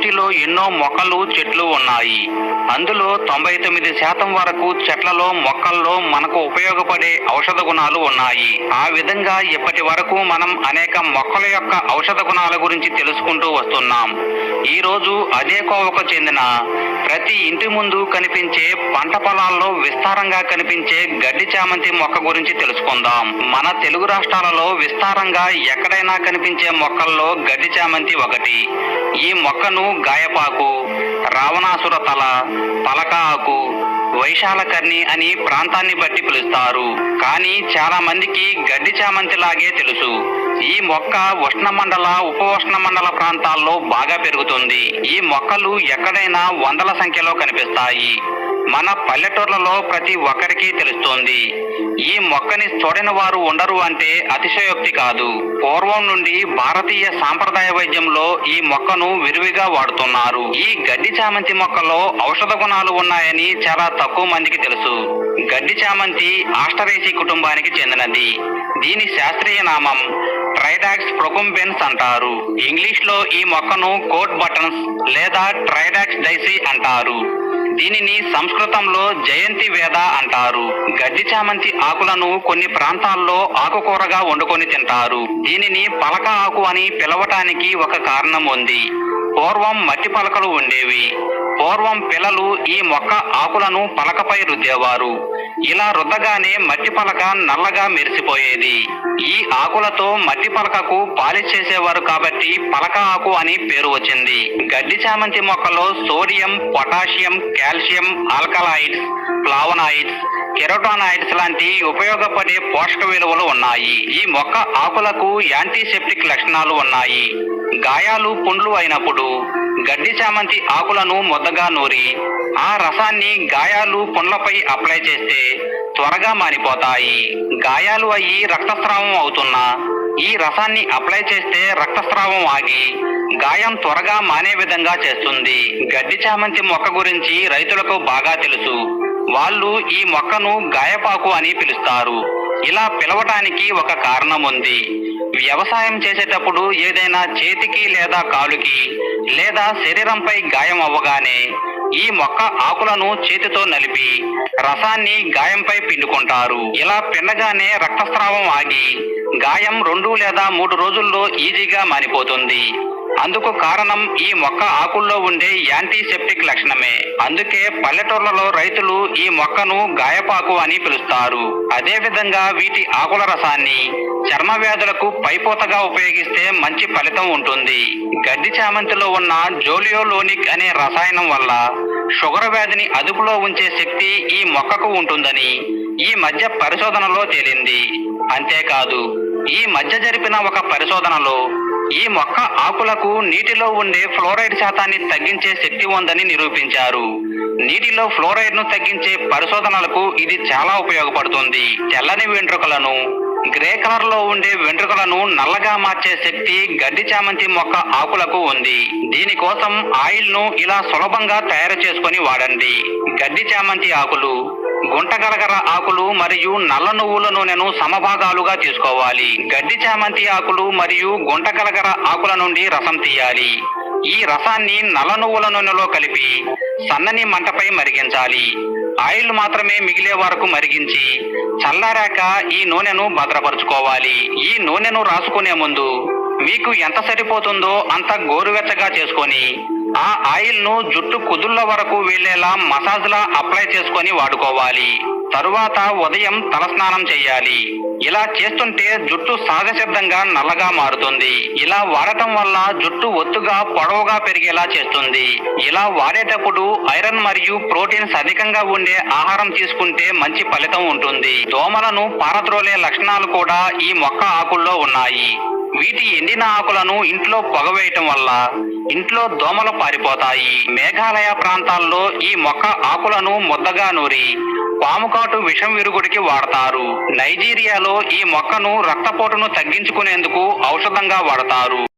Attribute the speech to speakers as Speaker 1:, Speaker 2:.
Speaker 1: సృష్టిలో ఎన్నో మొక్కలు చెట్లు ఉన్నాయి. అందులో తొంభై తొమ్మిది శాతం వరకు చెట్లలో మొక్కల్లో మనకు ఉపయోగపడే ఔషధ గుణాలు ఉన్నాయి. ఆ విధంగా ఇప్పటి వరకు మనం అనేక మొక్కల యొక్క ఔషధ గుణాల గురించి తెలుసుకుంటూ వస్తున్నాం. ఈ రోజు అదే కోవకు చెందిన ప్రతి ఇంటి ముందు కనిపించే పంట పొలాల్లో విస్తారంగా కనిపించే గడ్డి చామంతి మొక్క గురించి తెలుసుకుందాం. మన తెలుగు రాష్ట్రాలలో విస్తారంగా ఎక్కడైనా కనిపించే మొక్కల్లో గడ్డి చామంతి ఒకటి. ఈ మొక్కను గాయపాకు రావణాసుర తల పలక ఆకు వైశాలకర్ణి అని ప్రాంతాన్ని బట్టి పిలుస్తారు. కానీ చాలా మందికి గడ్డి చామంతి లాగే తెలుసు. ఈ మొక్క ఉష్ణమండల ఉపఉష్ణమండల ప్రాంతాల్లో బాగా పెరుగుతుంది. ఈ మొక్కలు ఎక్కడైనా వందల సంఖ్యలో కనిపిస్తాయి. మన పల్లెటూర్లలో ప్రతి ఒక్కరికి తెలుస్తోంది. ఈ మొక్కని చూడని వారు ఉండరు అంటే అతిశయోక్తి కాదు. పూర్వం నుండి భారతీయ సాంప్రదాయ వైద్యంలో ఈ మొక్కను విరివిగా వాడుతున్నారు. ఈ గడ్డి చామంతి మొక్కలో ఔషధ గుణాలు ఉన్నాయని చాలా తక్కువ మందికి తెలుసు. గడ్డి చామంతి ఆస్టరేసి కుటుంబానికి చెందినది. దీని శాస్త్రీయ నామం ట్రైడాక్స్ ప్రొకుంబెన్స్ అంటారు. ఇంగ్లీష్లో ఈ మొక్కను కోట్ బటన్స్ లేదా ట్రైడాక్స్ డైసీ అంటారు. దీనిని సంస్కృతంలో జయంతి వేద అంటారు. గడ్డి చామంతి ఆకులను కొన్ని ప్రాంతాల్లో ఆకుకూరగా వండుకొని తింటారు. దీనిని పలక ఆకు అని పిలవటానికి ఒక కారణం ఉంది. పూర్వం మట్టి పలకలు ఉండేవి. పూర్వం పిల్లలు ఈ మొక్క ఆకులను పలకపై రుద్దేవారు. ఇలా రుద్దగానే మట్టి పలక నల్లగా మెరిసిపోయేది. ఈ ఆకులతో మట్టి పలకకు పాలిష్ చేసేవారు కాబట్టి పలక ఆకు అని పేరు వచ్చింది. గడ్డి చామంతి మొక్కలో sodium potassium calcium alkaloids flavonoids carotenoids లాంటి ఉపయోగపడే పోషక విలువలు ఉన్నాయి. ఈ మొక్క ఆకులకు యాంటీసెప్టిక్ లక్షణాలు ఉన్నాయి. గాయాలు పుండ్లు అయినప్పుడు గడ్డి చామంతి ఆకులను ముద్దగా నూరి ఆ రసాన్ని గాయాలు పుండ్లపై అప్లై చేస్తే త్వరగా మానిపోతాయి గాయాలు అయ్యి రక్తస్రావం అవుతున్నా ఈ రసాన్ని అప్లై చేస్తే రక్తస్రావం ఆగి గాయం త్వరగా మానే విధంగా చేస్తుంది. గడ్డి చామంతి మొక్క గురించి రైతులకు బాగా తెలుసు. వాళ్ళు ఈ మొక్కను గాయపాకు అని పిలుస్తారు. ఇలా పిలవటానికి ఒక కారణం ఉంది వ్యవసాయం చేసేటప్పుడు ఏదైనా చేతికి లేదా కాలుకి లేదా శరీరంపై గాయం అవ్వగానే ఈ మొక్క ఆకులను చేతితో నలిపి రసాన్ని గాయంపై పిండుకుంటారు. ఇలా పిండగానే రక్తస్రావం ఆగి గాయం రెండు లేదా మూడు రోజుల్లో ఈజీగా మానిపోతుంది. అందుకు కారణం ఈ మొక్క ఆకుల్లో ఉండే యాంటీసెప్టిక్ లక్షణమే. అందుకే పల్లెటూర్లలో రైతులు ఈ మొక్కను గాయపాకు అని పిలుస్తారు. అదేవిధంగా వీటి ఆకుల రసాన్ని చర్మ వ్యాధులకు పైపోతగా ఉపయోగిస్తే మంచి ఫలితం ఉంటుంది. గడ్డి చామంతిలో ఉన్న జోలియోలోనిక్ అనే రసాయనం వల్ల షుగర్ వ్యాధిని అదుపులో ఉంచే శక్తి ఈ మొక్కకు ఉంటుందని ఈ మధ్య పరిశోధనలో తేలింది. అంతేకాదు ఈ మధ్య జరిపిన ఒక పరిశోధనలో ఈ మొక్క ఆకులకు నీటిలో ఉండే ఫ్లోరైడ్ శాతాన్ని తగ్గించే శక్తి ఉందని నిరూపించారు. నీటిలో ఫ్లోరైడ్ను తగ్గించే పరిశోధనలకు ఇది చాలా ఉపయోగపడుతుంది. తెల్లని వెంట్రుకలను గ్రే కలర్లో ఉండే వెంట్రుకలను నల్లగా మార్చే శక్తి గడ్డి చామంతి మొక్క ఆకులకు ఉంది. దీనికోసం ఆయిల్ను ఇలా సులభంగా తయారు చేసుకొని వాడండి. గడ్డి చామంతి ఆకులు గుంటగలగర ఆకులు మరియు నల్ల నువ్వుల నూనెను సమభాగాలుగా తీసుకోవాలి. గడ్డి చామంతి ఆకులు మరియు గుంటగలగర ఆకుల నుండి రసం తీయాలి. ఈ రసాన్ని నల్ల నువ్వుల నూనెలో కలిపి సన్నని మంటపై మరిగించాలి. ఆయిల్ మాత్రమే మిగిలే వరకు మరిగించి చల్లారాక ఈ నూనెను భద్రపరుచుకోవాలి. ఈ నూనెను రాసుకునే ముందు మీకు ఎంత సరిపోతుందో అంత గోరువెచ్చగా చేసుకొని ఆ ఆయిల్ను జుట్టు కుదుళ్ళ వరకు వెళ్ళేలా మసాజ్ లా అప్లై చేసుకొని వాడుకోవాలి. తరువాత ఉదయం తలస్నానం చేయాలి. ఇలా చేస్తుంటే జుట్టు సహజసిద్ధంగా నల్లగా మారుతుంది. ఇలా వాడటం వల్ల జుట్టు ఒత్తుగా పొడవుగా పెరిగేలా చేస్తుంది. ఇలా వాడేటప్పుడు ఐరన్ మరియు ప్రోటీన్స్ అధికంగా ఉండే ఆహారం తీసుకుంటే మంచి ఫలితం ఉంటుంది. దోమలను పారద్రోలే లక్షణాలు కూడా ఈ మొక్క ఆకుల్లో ఉన్నాయి. వీటి ఎండిన ఆకులను ఇంట్లో పొగవేయటం వల్ల ఇంట్లో దోమలు పారిపోతాయి. మేఘాలయ ప్రాంతాల్లో ఈ మొక్క ఆకులను ముద్దగా నూరి పాముకాటు విషం విరుగుడికి వాడతారు. నైజీరియాలో ఈ మొక్కను రక్తపోటును తగ్గించుకునేందుకు ఔషధంగా వాడతారు.